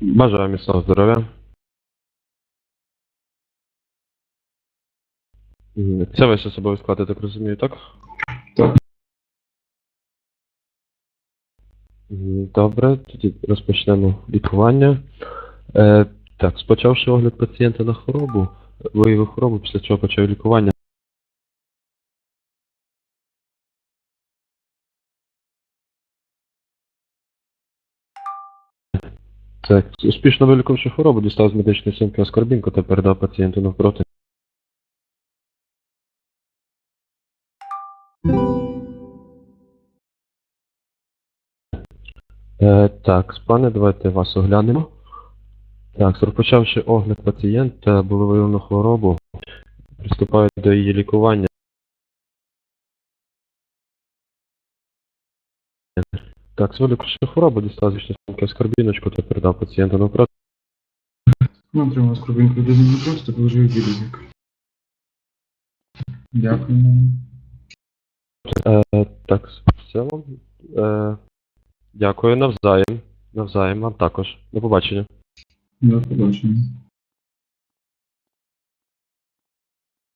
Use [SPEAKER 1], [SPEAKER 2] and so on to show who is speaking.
[SPEAKER 1] Бажаю міцного здоров'я. Це весь особовий склад, я так розумію, так?
[SPEAKER 2] Так.
[SPEAKER 1] Добре, тоді розпочнемо лікування. Е, так, спочавши огляд пацієнта на хворобу, виявив хворобу, після чого почав лікування. Так, успішно вилікувавши хворобу, дістав з медичної сумки аскорбінку та передав пацієнту навпроти. Е, так, пане, давайте вас оглянемо. Так, розпочавши огляд пацієнта, було виявлено хворобу. Приступають до її лікування. Так, вилікувавши хворобу, дістав з медичної сумки аскорбіночку та передав пацієнту навпроти.
[SPEAKER 2] Ми отримали скорбинку людини не просто положив відповідник. Дякуємо.
[SPEAKER 1] Е, так, все вам. Е, дякую, навзаєм. Навзаєм, вам також. До побачення.
[SPEAKER 2] До побачення.